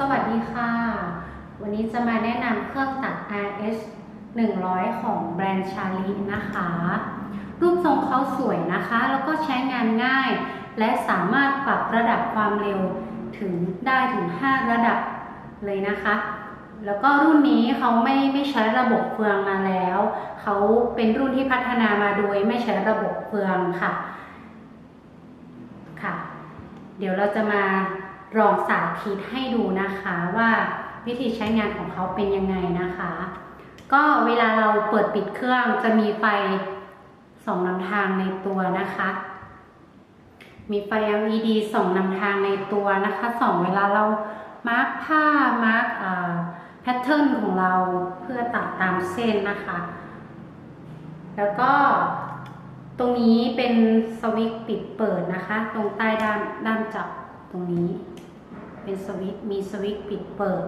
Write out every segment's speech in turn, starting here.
สวัสดีค่ะ วันนี้จะมาแนะนำเครื่องตัด RS 100 ของแบรนด์ชาลีนะคะ รูปทรงเขาสวยนะคะ แล้วก็ใช้งานง่าย และสามารถปรับระดับความเร็วถึงได้ถึง 5 ระดับเลยนะคะ แล้วก็รุ่นนี้เขาไม่ไม่ใช้ระบบเฟืองมาแล้ว เขาเป็นรุ่นที่พัฒนามาโดยไม่ใช้ระบบเฟืองค่ะ ค่ะ เดี๋ยวเราจะมา ลองสาธิตให้ดูนะคะว่าวิธีใช้งานของเขาเป็นยังไงนะคะ ก็เวลาเราเปิดปิดเครื่องจะมีไฟสองนำทางในตัวนะคะ มีไฟ LED ส่องนำทางในตัวนะคะส่องเวลาเรามาร์กผ้ามาร์กแพทเทิร์นของเราเพื่อตัดตามเส้นนะคะ แล้วก็ตรงนี้เป็นสวิตช์ปิดเปิดนะคะ ตรงใต้ด้านด้านจับตรงนี้ เป็นสวิตมีสวิตปิดเปิด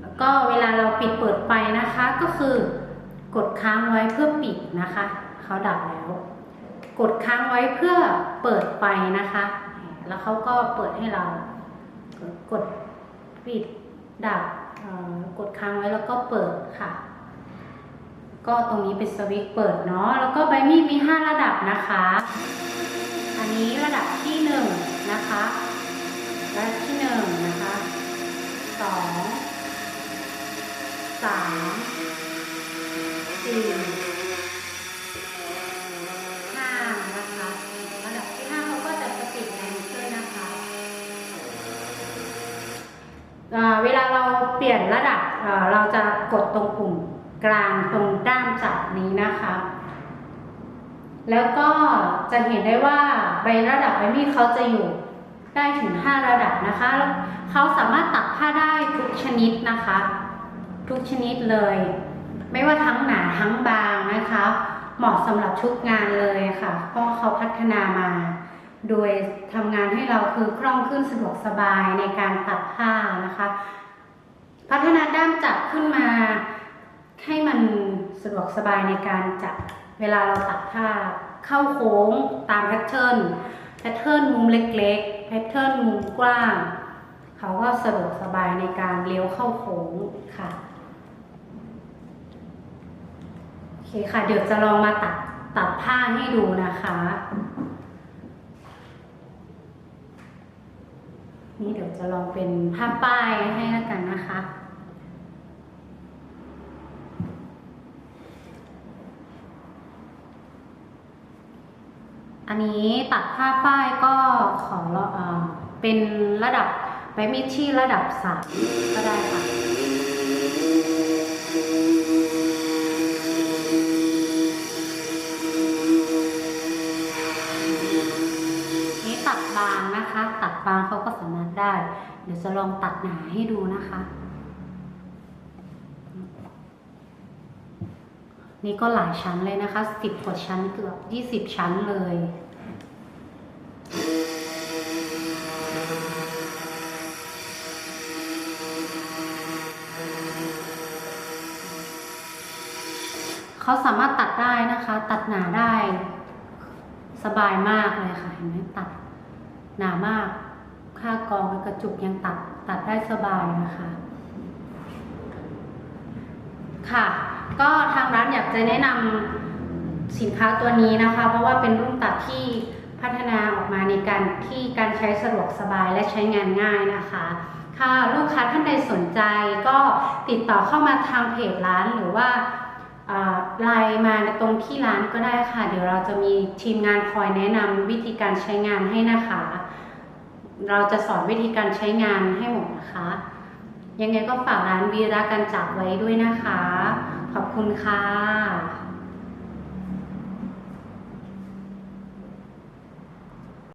แล้วก็เวลาเราปิดเปิดไฟนะคะก็คือกดค้างไว้เพื่อปิดนะคะเขาดับแล้ว กดค้างไว้เพื่อเปิดไฟนะคะ แล้วเขาก็เปิดให้เรา กดปิดดับกดค้างไว้แล้วก็เปิดค่ะ ก็ตรงนี้เป็นสวิตช์เปิดเนาะแล้วก็ใบมีดมี 5 ระดับนะคะ นี้ระดับที่1นะคะระดับที่1นะคะ2 3 4 5นะคะระดับที่5เขาก็จะสปีดแรงขึ้นนะคะเวลาเราเปลี่ยนระดับเราจะกดตรงปุ่มกลางตรงด้ามจับนี้นะคะ แล้วก็จะเห็นได้ว่าใบระดับใบมีดเขาจะอยู่ได้ถึง 5 ระดับนะคะเขาสามารถตัดผ้าได้ทุกชนิดนะคะ ทุกชนิดเลย ไม่ว่าทั้งหนาทั้งบางนะคะ เหมาะสำหรับทุกงานเลยค่ะ เพราะเขาพัฒนามา โดยทำงานให้เราคือคล่องขึ้นสะดวกสบายในการตัดผ้านะคะ พัฒนาด้ามจับขึ้นมาให้มันสะดวกสบายในการจับ เวลาเราตัดผ้าเข้าโค้งตามแพทเทิร์นแพทเทิร์นมุมเล็กๆแพทเทิร์นมุมกว้างเขาก็สะดวกสบายในการเลี้ยวเข้าโค้งค่ะโอเคค่ะ เดี๋ยวจะลองมาตัดตัดผ้าให้ดูนะคะนี่เดี๋ยวจะลองเป็นภาพป้ายให้แล้วกันนะคะ อันนี้ตัดผ้าป้ายก็ขอเออเป็นระดับใบมีดที่ระดับสามก็ได้ค่ะนี่ตัดบางนะคะ ตัดบางเขาก็สามารถได้ เดี๋ยวจะลองตัดหนาให้ดูนะคะ นี่ก็หลายชั้นเลยนะคะสิบกว่าชั้นเกือบยี่สิบชั้นเลย เขาสามารถตัดได้นะคะ ตัดหนาได้ สบายมากเลยค่ะเห็นไหมตัดหนามาก ค่ากองกับกระจุกยังตัดตัดได้สบายนะคะ ค่ะ ก็ทางร้านอยากจะแนะนำสินค้าตัวนี้นะคะ เพราะว่าเป็นรุ่นตัดที่พัฒนาออกมาในการที่การใช้สะดวกสบายและใช้งานง่ายนะคะ ค่ะลูกค้าท่านใดสนใจก็ติดต่อเข้ามาทางเพจร้านหรือว่าอ่าไลน์มาตรงที่ร้านก็ได้ค่ะ เดี๋ยวเราจะมีทีมงานคอยแนะนำวิธีการใช้งานให้นะคะ เราจะสอนวิธีการใช้งานให้หมดนะคะ ยังไงก็ฝากร้านวีระกันจับไว้ด้วยนะคะ ขอบคุณค่ะ